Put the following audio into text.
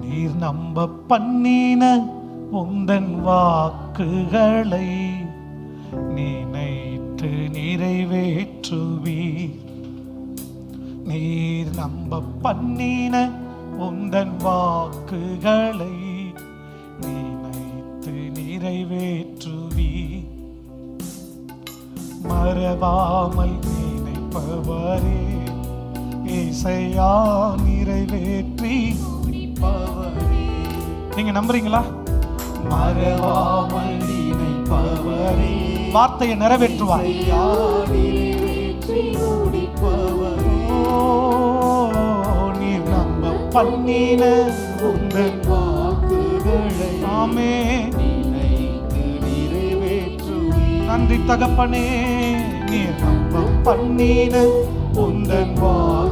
நீர் நம்ப பண்ணின உந்தன் வாக்குகளை நினைத்து நிறைவேற்றுவீர். நீர் நம்ப பண்ணின உந்தன் வாக்குகளை நினைத்து நிறைவேற்றுவீர். மறவாமல் நினைப்பவரே இசையா நிறை நீங்க நம்புறீங்களா? வார்த்தையை நிறைவேற்றுவார். நீர் நம்ப பண்ணின உங்கள் வாக்குகளை. ஆமே நன்றி தகப்பனே நீர் நம்ப பண்ணின உந்தன் வாக்குகளை